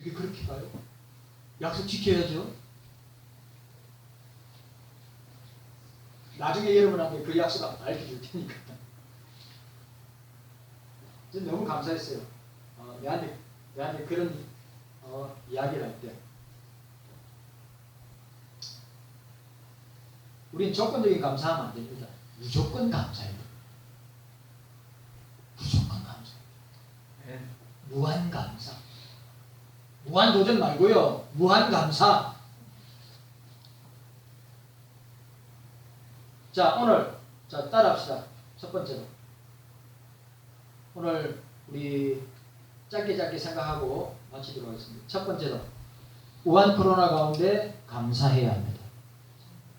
이게 그렇게 가요? 약속 지켜야죠. 나중에 여러분한테 그 약속 알려줄 테니까. 전 너무 감사했어요. 어, 내한테, 내한테 그런 어, 이야기를 할 때. 우린 조건적인 감사하면 안 됩니다. 무조건 감사해요. 무조건 감사. 예. 무한 감사. 무한 도전 말고요. 무한 감사. 자, 오늘 자, 따라합시다. 첫 번째로. 오늘 우리 짧게 짧게 생각하고 마치도록 하겠습니다. 첫 번째로. 우한 코로나 가운데 감사해야 합니다.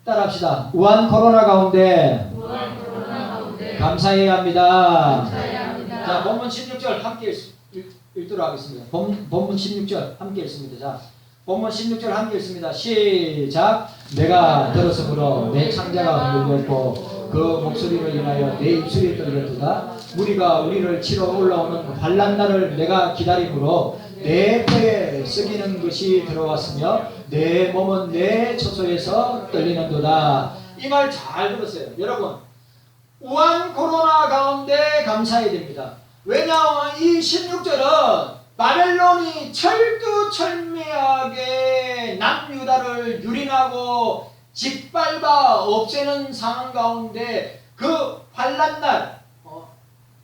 따라합시다. 우한 코로나 가운데 무한 코로나 가운데 감사해야 합니다. 감사해야 합니다. 자, 본문 16절 함께 읽, 읽, 읽 도록 하겠습니다. 본, 본문 16절 함께 읽습니다. 자, 본문 16절 함께 읽습니다. 시작. 내가 들어서 불어 내 창자가 흔들렸고 그 목소리를 인하여 내 입술이 떨렸도다. 우리가 우리를 치러 올라오는 환란 날을 내가 기다림으로 내 뼈에 썩이는 것이 들어왔으며 내 몸은 내 처소에서 떨리는도다. 이 말 잘 들었어요. 여러분, 우한 코로나 가운데 감사해야 됩니다. 왜냐하면 이 16절은 바벨론이 철두철미하게 남유다를 유린하고 짓밟아 없애는 상황 가운데 그 환란날 어,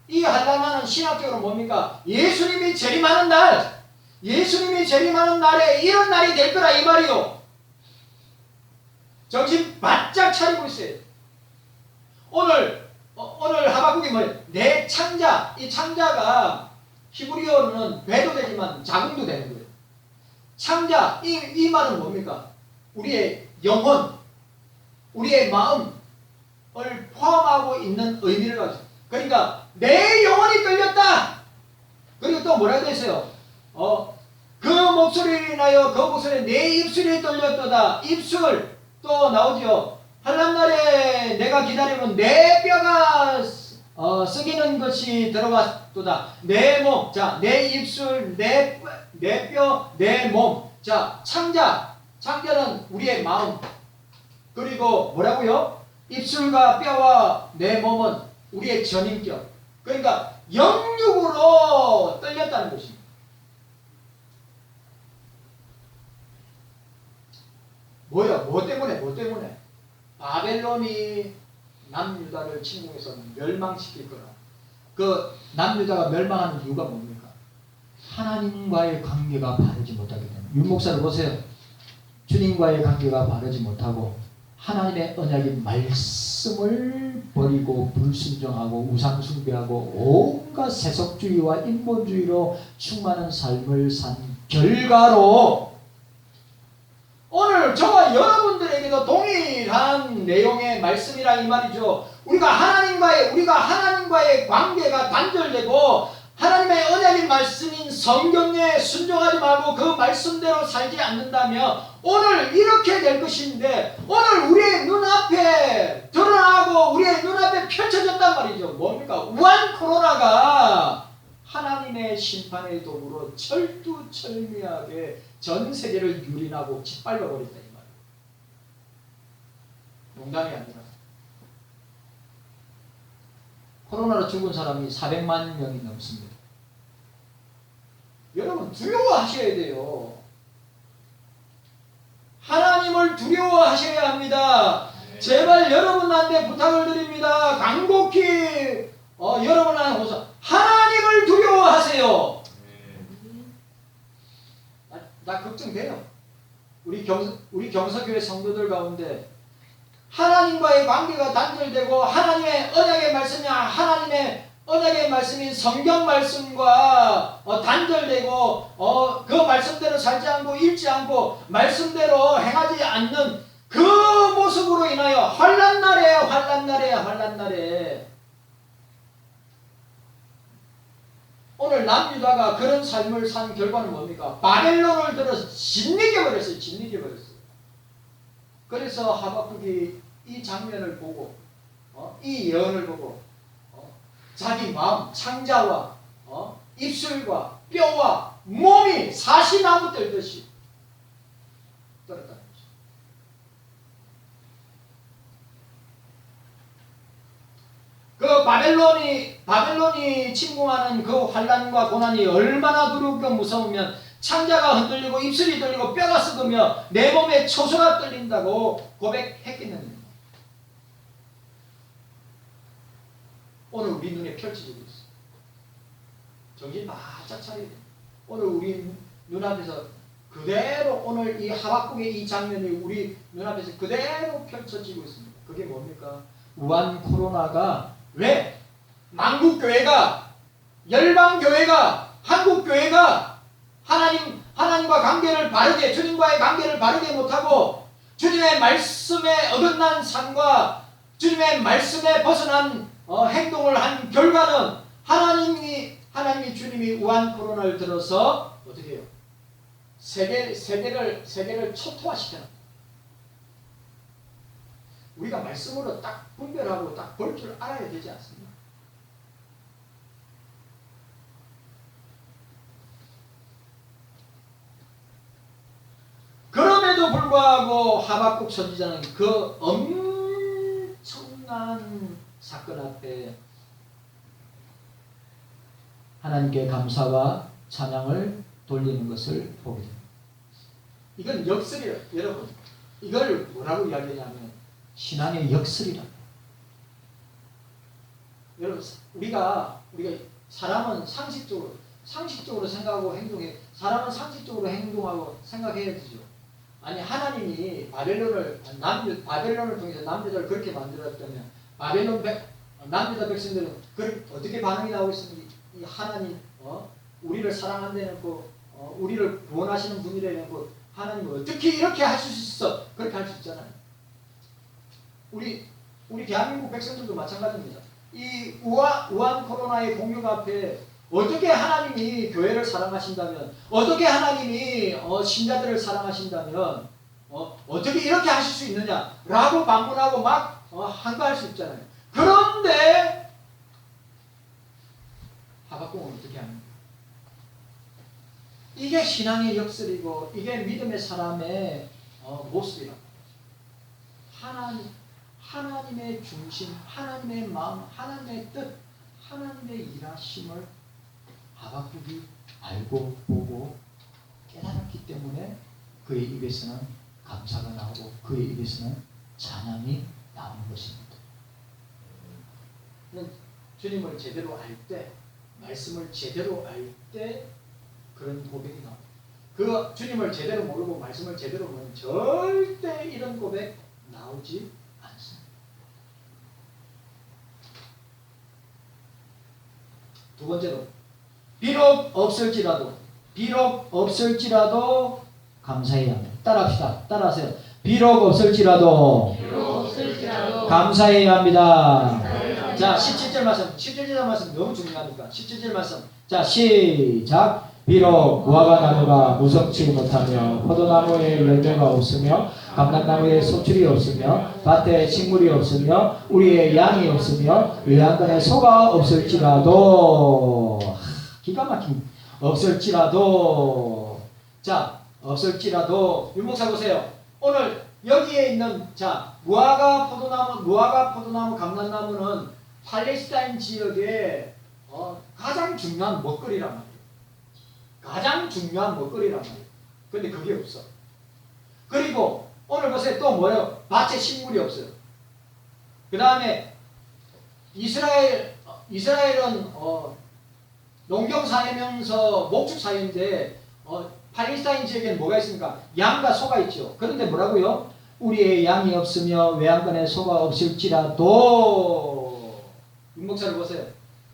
이 환란날은 신학적으로 뭡니까? 예수님이 재림하는 날 예수님이 재림하는 날에 이런 날이 될 거라 이 말이요. 정신 바짝 차리고 있어요. 오늘 어, 오늘 하박국이 뭐예요? 내 창자 이 창자가 히브리어로는 배도 되지만 자궁도 되는 거예요. 창자 이, 이 말은 뭡니까? 우리의 영혼, 우리의 마음을 포함하고 있는 의미를 가지고 그러니까 내 영혼이 끌렸다. 그리고 또 뭐라고 했어요? 어, 그 목소리를 인하여 그 목소리에 내 입술이 떨렸도다. 입술 또 나오죠. 한란 날에 내가 기다리면 내 뼈가 어, 썩이는 것이 들어왔도다. 내 몸, 자, 내 입술, 내, 내 뼈, 내 몸. 자, 창자. 창자는 우리의 마음. 그리고 뭐라고요? 입술과 뼈와 내 몸은 우리의 전인격. 그러니까 영육으로 떨렸다는 것입니다. 뭐야? 뭐 때문에? 뭐 때문에? 바벨론이 남유다를 침공해서 멸망시킬 거라. 그 남유다가 멸망하는 이유가 뭡니까? 하나님과의 관계가 바르지 못하기 때문에. 윤 목사를 보세요. 주님과의 관계가 바르지 못하고 하나님의 언약인 말씀을 버리고 불순종하고 우상숭배하고 온갖 세속주의와 인본주의로 충만한 삶을 산 결과로 오늘 저와 여러분들에게도 동일한 내용의 말씀이라 이 말이죠. 우리가 하나님과의 우리가 하나님과의 관계가 단절되고 하나님의 언약인 말씀인 성경에 순종하지 말고 그 말씀대로 살지 않는다면 오늘 이렇게 될 것인데 오늘 우리의 눈앞에 드러나고 우리의 눈앞에 펼쳐졌단 말이죠. 뭡니까? 우한 코로나가 하나님의 심판의 도구로 철두철미하게 전 세계를 유린하고 짓밟아 버린다 이 말이에요. 농담이 아니라 코로나로 죽은 사람이 400만 명이 넘습니다. 여러분 두려워하셔야 돼요. 하나님을 두려워하셔야 합니다. 제발 여러분한테 부탁을 드립니다. 간곡히 어, 여러분한테 호소 하나님을 두려워하세요. 나, 나 걱정돼요. 우리 경 우리 경서교회 성도들 가운데 하나님과의 관계가 단절되고 하나님의 언약의 말씀이 하나님의 언약의 말씀인 성경 말씀과 어, 단절되고 어, 그 말씀대로 살지 않고 읽지 않고 말씀대로 행하지 않는 그 모습으로 인하여 환란 날에 환란 날에 환란 날에 오늘 남유다가 그런 삶을 산 결과는 뭡니까? 바벨론을 들어서 짓이겨 버렸어요. 짓이겨 버렸어요. 그래서 하박국이 이 장면을 보고 어? 이 예언을 보고 어? 자기 마음 창자와 어? 입술과 뼈와 몸이 사시나무 떨듯이 떨었다는 거죠. 그 바벨론이 바벨론이 침공하는 그 환란과 고난이 얼마나 두렵고 무서우면 창자가 흔들리고 입술이 떨리고 뼈가 썩으며 내 몸에 초소가 떨린다고 고백했겠느냐. 오늘 우리 눈에 펼쳐지고 있어. 정신 바짝 차려야 돼. 오늘 우리 눈앞에서 그대로 오늘 이 하박국의 이 장면이 우리 눈앞에서 그대로 펼쳐지고 있습니다. 그게 뭡니까? 우한 코로나가 왜 만국 교회가 열방 교회가 한국 교회가 하나님 하나님과 관계를 바르게 주님과의 관계를 바르게 못하고 주님의 말씀에 어긋난 삶과 주님의 말씀에 벗어난 어, 행동을 한 결과는 하나님이 하나님이 주님이 우한 코로나를 들어서 어떻게 해요? 세계 세계를 세계를 초토화시켜. 우리가 말씀으로 딱 분별하고 딱 볼 줄 알아야 되지 않습니까? 그럼에도 불구하고 하박국 선지자는 그 엄청난 사건 앞에 하나님께 감사와 찬양을 돌리는 것을 보게 됩니다. 이건 역설이에요, 여러분. 이걸 뭐라고 이야기하냐면 신앙의 역설이라. 여러분, 우리가 우리가 사람은 상식적으로 상식적으로 생각하고 행동해. 사람은 상식적으로 행동하고 생각해야 되죠. 아니 하나님이 바벨론을 남 바벨론을 통해서 남자들을 그렇게 만들었다면 바벨론 백 남자 백성들은 그 어떻게 반응이 나오고 있습니까? 이 하나님 어 우리를 사랑한다놓고 어, 우리를 구원하시는 분이라놓고 하나님 어떻게 이렇게 하실 수 있어? 그렇게 할 수 있잖아요. 우리 우리 대한민국 백성들도 마찬가지입니다. 이 우한 우한 코로나의 공격 앞에 어떻게 하나님이 교회를 사랑하신다면 어떻게 하나님이 어, 신자들을 사랑하신다면 어, 어떻게 이렇게 하실 수 있느냐라고 반문하고 막 어, 한가할 수 있잖아요. 그런데 하박국은 어떻게 합니까? 이게 신앙의 역설이고 이게 믿음의 사람의 어, 모습이라고. 하나님 하나님의 중심, 하나님의 마음, 하나님의 뜻, 하나님의 일하심을 하박국이 알고 보고 깨달았기 때문에 그의 입에서는 감사가 나오고 그의 입에서는 찬양이 나오는 것입니다. 주님을 제대로 알 때, 말씀을 제대로 알 때 그런 고백이 나옵니다. 그 주님을 제대로 모르고 말씀을 제대로 모르면 절대 이런 고백 나오지 않습니다. 두 번째로 비록 없을지라도 비록 없을지라도 감사해야 합니다. 따라합시다. 따라하세요. 비록 없을지라도 비록 없을지라도 감사해야 합니다. 자, 17절 말씀. 17절 말씀 너무 중요하니까. 17절 말씀. 자, 시작. 비록 무화과 나무가 무성치 못하며 포도나무에 열매가 없으며 감람나무에 소출이 없으며 밭에 식물이 없으며 우리의 양이 없으며 외양간에 소가 없을지라도 하, 기가 막힌 없을지라도 자 없을지라도 윤목사 보세요. 오늘 여기에 있는 자 무화과 포도나무 무화과 포도나무 감람나무는 팔레스타인 지역의 어, 가장 중요한 먹거리란 말이에요. 가장 중요한 먹거리란 말이에요. 근데 그게 없어. 그리고 오늘 보세요 또 뭐예요 밭에 식물이 없어요 그 다음에 이스라엘 어, 이스라엘은 어, 농경 사회면서 목축 사회인데 어, 팔레스타인 지역에는 뭐가 있습니까? 양과 소가 있죠. 그런데 뭐라고요? 우리의 양이 없으며 외양간에 소가 없을지라도 윤목사를 보세요.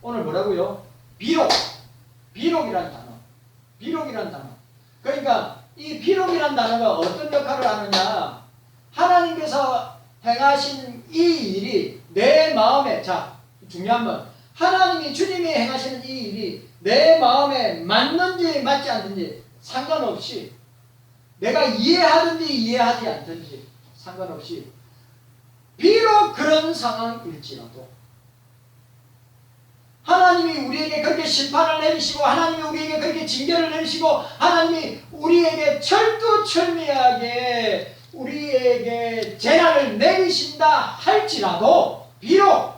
오늘 뭐라고요? 비록 비록이란 단어. 비록이란 단어. 그러니까 이 비록이란 단어가 어떤 역할을 하느냐? 하나님께서 행하신 이 일이 내 마음에 자 중요한 건 하나님이 주님이 행하시는 이 일이 내 마음에 맞는지 맞지 않는지 상관없이 내가 이해하든지 이해하지 않든지 상관없이 비록 그런 상황일지라도 하나님이 우리에게 그렇게 심판을 내리시고 하나님이 우리에게 그렇게 징계를 내리시고 하나님이 우리에게 철두철미하게 우리에게 재난을 내리신다 할지라도 비록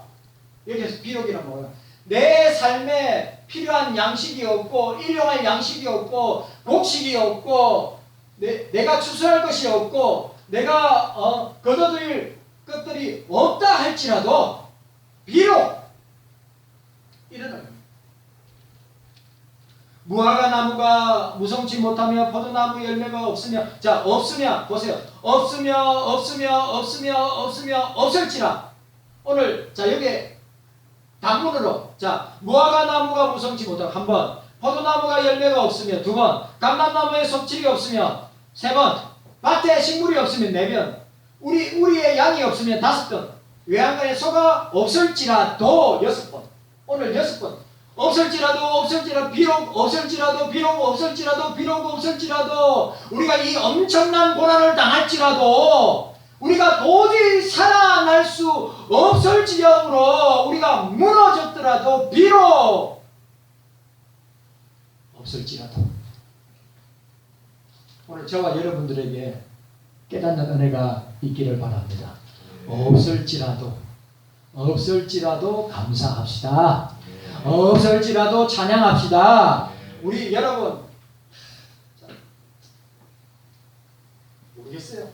여기서 비록이란 뭐예요? 내 삶에 필요한 양식이 없고 일용할 양식이 없고 곡식이 없고 내, 내가 추수할 것이 없고 내가 어, 거둬들일 것들이 없다 할지라도 비록 일어나요. 무화과 나무가 무성치 못하며 포도나무 열매가 없으며 자 없으며 보세요. 없으며 없으며 없으며 없으며 없을지라. 오늘 자 여기 단문으로 자 무화과 나무가 무성치 못하고 한번. 포도나무가 열매가 없으며 두번. 감람나무에 속질이 없으며 세번. 밭에 식물이 없으면 네번. 우리 우리의 양이 없으면 다섯 번. 외양간에 소가 없을지라도 여섯 번. 오늘 여섯 번 없을지라도 없을지라도 비록 없을지라도 비록 없을지라도 비록 없을지라도 우리가 이 엄청난 고난을 당할지라도 우리가 도저히 살아날 수 없을 지경으로 우리가 무너졌더라도 비록 없을지라도 오늘 저와 여러분들에게 깨닫는 은혜가 있기를 바랍니다. 없을지라도 없을지라도 감사합시다. 없을지라도 찬양합시다. 우리 여러분 자, 모르겠어요.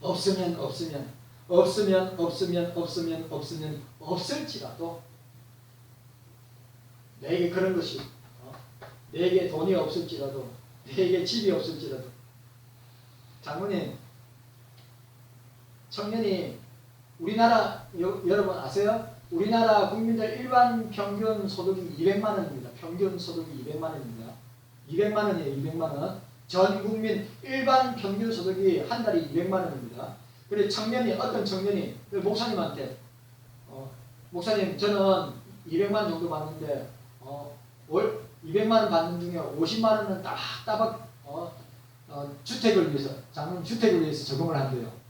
없으면 없으면 없으면 없으면 없으면 없으면 없을지라도 내게 그런 것이 어? 내게 돈이 없을지라도 내게 집이 없을지라도 장모님 청년이 우리나라 여, 여러분 아세요? 우리나라 국민들 일반 평균 소득이 200만 원입니다. 평균 소득이 200만 원입니다. 200만 원이에요. 200만 원. 전 국민 일반 평균 소득이 한 달에 200만 원입니다. 그래 청년이 어떤 청년이 그 목사님한테 어, 목사님 저는 200만 원 정도 받는데 어, 월 200만 원 받는 중에 50만 원은 따박 따박 어, 어, 주택을 위해서 장모님 주택을 위해서 저금을 한대요.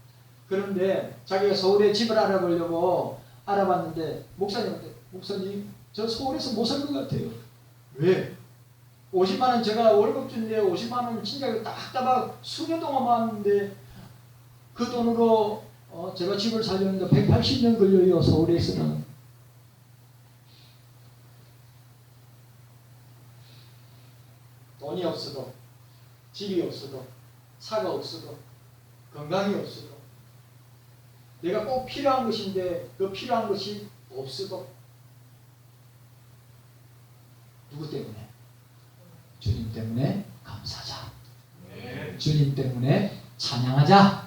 그런데 자기가 서울에 집을 알아보려고 알아봤는데 목사님한테 목사님 저 서울에서 못 살 것 같아요. 왜? 50만 원 제가 월급 주는데 50만 원 진짜 딱딱박 수년 동안 받는데 그 돈으로 어, 제가 집을 사려는데 180년 걸려요 서울에서는. 돈이 없어도 집이 없어도 차가 없어도 건강이 없어도 내가 꼭 필요한 것인데 그 필요한 것이 없어도 누구 때문에? 주님 때문에 감사하자. 주님 때문에 찬양하자.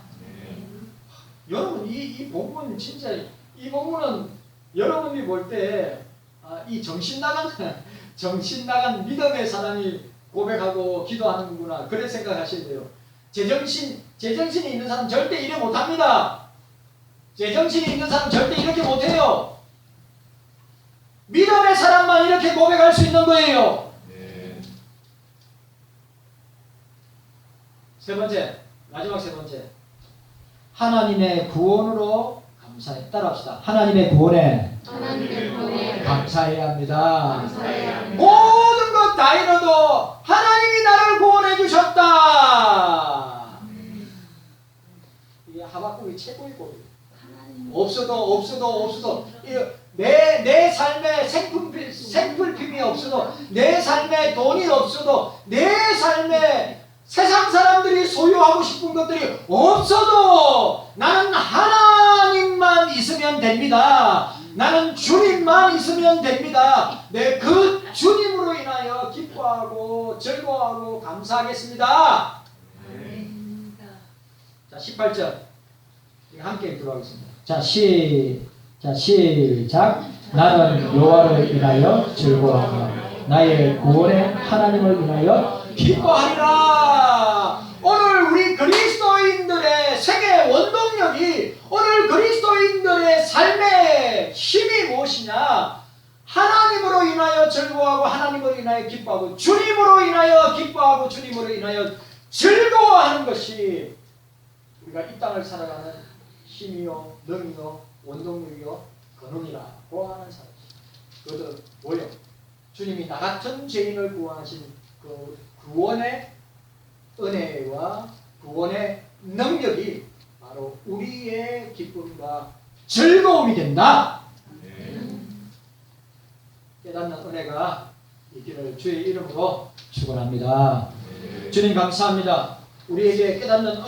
여러분 이, 이 본문 진짜 이 본문은 여러분이 볼 때이 정신 나간 정신 나간 믿음의 사람이 고백하고 기도하는구나 그래 생각하셔야 돼요. 제정신 제정신이 있는 사람 절대 이래 못합니다. 제정신이 있는 사람 절대 이렇게 못해요. 믿음의 사람만 이렇게 고백할 수 있는 거예요. 세 번째, 마지막 세 번째. 하나님의 구원으로 감사해. 따라합시다. 하나님의 구원에 하나님의 구원에 감사해야 합니다. 감사해야 합니다. 모든 것 다 잃어도 하나님이 나를 구원해 주셨다. 이게 하박국이 최고의 고백. 없어도 없어도 없어도 내, 내 삶에 생필, 생필품이 없어도 내 삶에 돈이 없어도 내 삶에 세상 사람들이 소유하고 싶은 것들이 없어도 나는 하나님만 있으면 됩니다. 나는 주님만 있으면 됩니다. 내 그 주님으로 인하여 기뻐하고 즐거워하고 감사하겠습니다. 자, 18절. 함께 들어가겠습니다. 자, 시, 자, 시작. 나는 여호와를 인하여 즐거워하며 나의 구원의 하나님을 인하여 기뻐하리라. 오늘 우리 그리스도인들의 세계 원동력이 오늘 그리스도인들의 삶의 힘이 무엇이냐? 하나님으로 인하여 즐거워하고 하나님으로 인하여 기뻐하고 주님으로 인하여 기뻐하고 주님으로 인하여 즐거워하는 것이 우리가 이 땅을 살아가는 힘이요, 능이요, 원동력이요 근원이라고 하는 사람. 그것도 뭐요? 주님이 나 같은 죄인을 구하신 그 구원의 은혜와 구원의 능력이 바로 우리의 기쁨과 즐거움이 된다. 깨닫는 은혜가 있기를 주의 이름으로 축원합니다. 주님 감사합니다. 우리에게 깨닫는 은혜